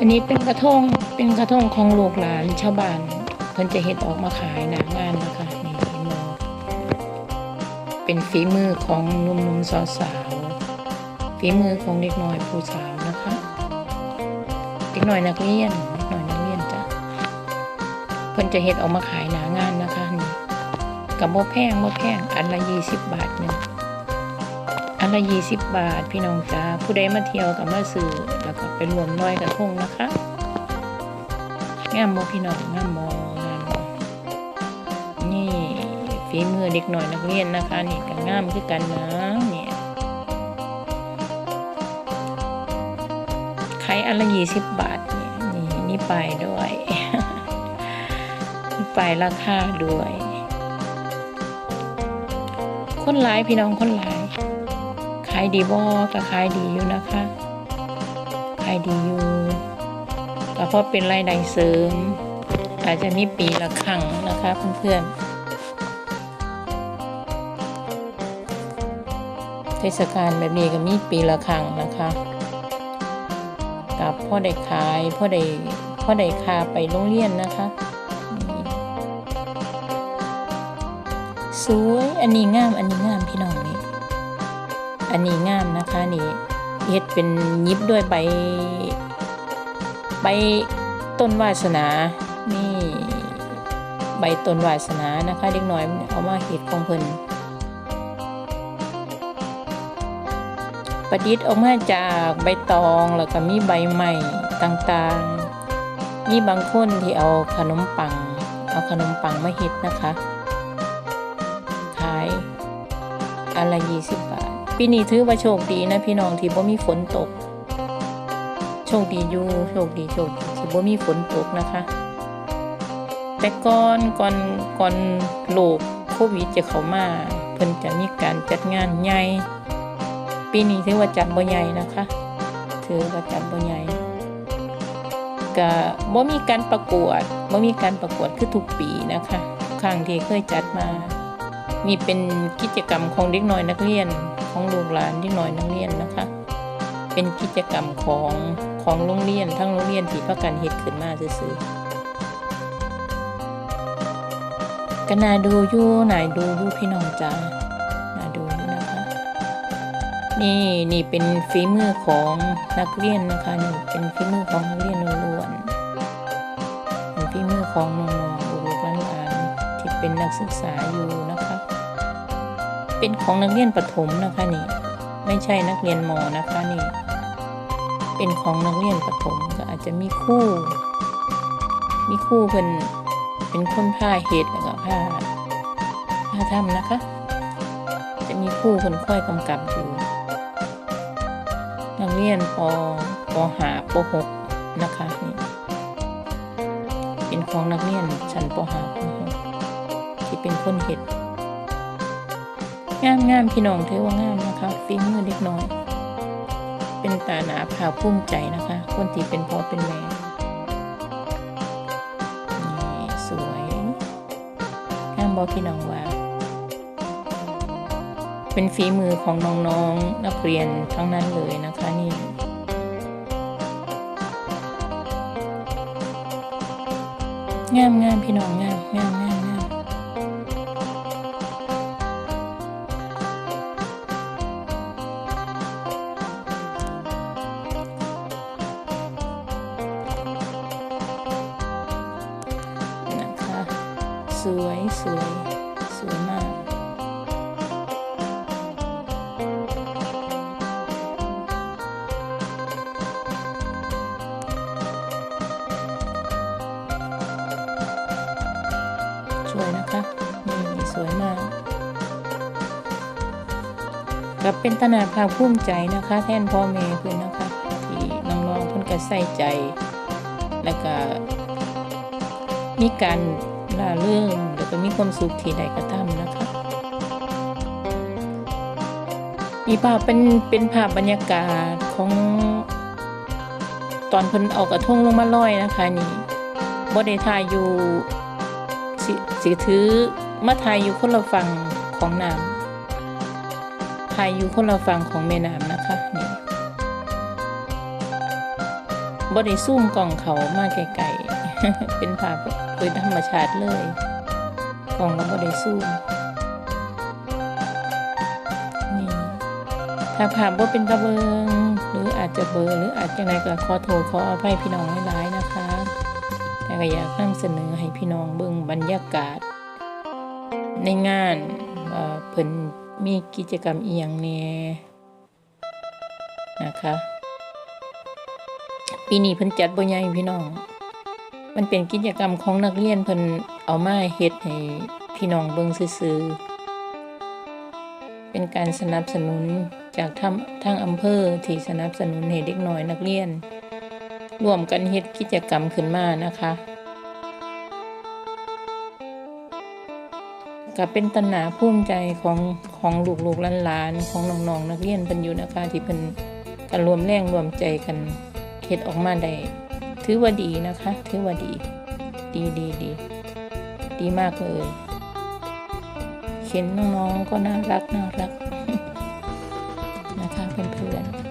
อันนี้เป็นกระทงเป็นกระทงของลูกหลานชาวบ้านเพิ่นจะเฮ็ดออกมาขายหนางานนะคะนี่เห็นบ่เป็นฝีมือของหนุ่มๆสาวๆฝีมือของเด็กน้อยผู้สาวนะคะเด็กน้อยนักเรียนเด็กน้อยนักเรียนจ้ะเพิ่นจะเฮ็ดออกมาขายหนางานนะคะนี่กับบ่แพงบ่แพงอันละ20บบาทหนึง อันละยี่สิบบาทพี่น้องจ้าผู้ใดมาเที่ยวกับมาซื้อแล้วก็ไปรวมน้อยกระทงนะคะงามโมพี่น้องงามโมงามบ่นี่ฝีมือเด็กหน่อยนักเรียนนะคะ นี่ก็งามคือกันนะเนี่ยขายอันละยี่สิบบาทเนี่ยนี่นี่ไปายด้วยนี่ไปายราคาด้วย คนหลายพี่น้องคนหลายายดีบ่ก็ขายดีอยู่นะคะขายดีอยู่ก็เพราะเป็นรายได้เสริม อาจจะมีปีละครั้งนะคะเพื่อนๆเทศกาลแบบนี้ก็มีปีละครั้งนะคะกับพ่อได้ขายพ่อได้พ่อได้คาไปโรงเรียนนะคะสวย อันนี้งาม อันนี้งามพี่น้องนี่ อันนี้งามนะคะนี่เฮ็ดเป็นยิบด้วยใบใบต้นวาสนา นี่ใบต้นวาสนานะคะเด็กน้อยเอามาเฮ็ดของเพิ่นประดิษฐ์ออกมาจากใบตองแล้วก็มีใบใหม่ต่างๆ มีบางคนที่เอาขนมปัง เอาขนมปังมาเฮ็ดนะคะ ขายอันละ20บาท ปีนี้ถือว่าโชคดีนะพี่น้องที่บ่มีฝนตก โชคดีอยู่โชคดีโชคดีที่บ่มีฝนตกนะคะ แต่ก่อนก่อนก่อนโรคโควิดจะเข้ามาเพิ่นจะมีการจัดงานใหญ่ปีนี้ถือว่าจัดบ่ใหญ่นะคะถือว่าจัดบ่ใหญ่ก็บ่มีการประกวดบ่มีการประกวดคือทุกปีนะคะครั้งที่เคยจัดมา นี่เป็นกิจกรรมของเด็กน้อยนักเรียน ของลูกหลานเด็กน้อยนักเรียนนะคะ เป็นกิจกรรมของของโรงเรียนทั้งโรงเรียนที่พากันเฮ็ดขึ้นมาซื่อๆก็น่าดูอยู่น่าดูอยู่พี่น้องจ้าน่าดูอยู่นะคะ นี่นี่เป็นฝีมือของนักเรียนนะคะนี่เป็นฝีมือของนักเรียนล้วนเป็นฝีมือของน้องๆลูกหลานที่เป็นนักศึกษาอยู่นะ เป็นของนักเรียนประถมนะคะนี่ ไม่ใช่นักเรียนมอนะคะนี่ เป็นของนักเรียนประถมก็อาจจะมีคู่ มีคู่เพิ่นเป็นคนผ้าเฮ็ดแล้วก็ผ้าผ้าทำนะคะ จะมีคู่เพิ่นค่อยกำกับอยู่นักเรียนปปหาปหกนะคะนี่เป็นของนักเรียนชั้นปหาปหกที่เป็นคนเฮ็ด งามงามพี่น้องถือว่างามนะคะฝีมือเด็กน้อย เป็นตาหนาภาคภูมิใจนะคะ คนที่เป็นพ่อเป็นแม่สวยงามบอพี่น้องว่า เป็นฝีมือของน้องๆนักเรียนทั้งนั้นเลยนะคะนี่งามงามพี่น้องงาม วยสวยสวยมากสวยนะคะนี่สวยมากก็เป็นตนาภาคภูมิใจนะคะ แทนพ่อแม่เพื่อนนะคะ ที่น้องๆเพิ่นก็ใส่ใจ แล้วก็มีการ ล่าเรื่องแล้วก็มีความสุขที่ได้กระทำนะคะมีภาพเป็นเป็นภาพบรรยากาศของตอนเพิ่นเอากระทงลงมาลอยนะคะนี่บ่ได้ถ่ายอยู่สิสิถือมาถ่ายอยู่คนละฝั่งของน้ำถ่ายอยู่คนละฝั่งของแม่น้ำนะคะนี่บ่ได้ซูมกล่องเขามาไกล เป็นภาพโดยธรรมชาติเลยกล่องก็บ่ได้ซูมนี่ถ้าภาพว่าเป็นตะเบิงหรืออาจจะเบลอหรืออาจจะไหนก็ขอโทษขออภัยพี่น้องหลายๆนะคะ แต่ก็อยากนำเสนอให้พี่น้องเบิ่งบรรยากาศ ในงานเอ่อเพิ่นมีกิจกรรมอีหยังแน่นะคะปีนี้เพิ่นจัดบ่ใหญ่พี่น้อง มันเป็นกิจกรรมของนักเรียนเพิ่นเอามาเฮ็ดให้พี่น้องเบิ่งซื่อๆเป็นการสนับสนุนจากทางทางอำเภอที่สนับสนุนให้เด็กน้อยนักเรียนร่วมกันเฮ็ดกิจกรรมขึ้นมานะคะก็เป็นตนาภูมิใจของของลูกๆหลานๆของน้องๆนักเรียนเพิ่นอยู่นะคะที่เพิ่นกันรวมแรงรวมใจกันเฮ็ดออกมาได้ ถือว่าดีนะคะ ถือว่าดี ดีดีดี ดีมากเลย เห็นน้องๆก็น่ารักน่ารักนะคะเพื่อนๆ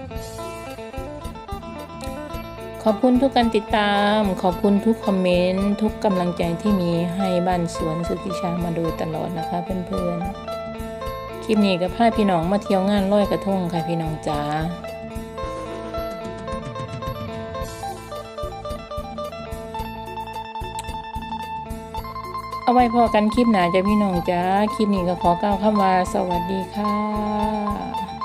ขอบคุณทุกการติดตาม ขอบคุณทุกคอมเมนต์ ทุกกำลังใจที่มีให้บ้านสวนสุทธิชามาโดยตลอดนะคะเพื่อนๆ คลิปนี้ก็พาพี่น้องมาเที่ยวงานลอยกระทงค่ะพี่น้องจ๋า เอาไว้พอกันคลิปหนาจ้ะพี่น้องจ้าคลิปนี้ก็ขอกล่าวคำว่าสวัสดีค่ะ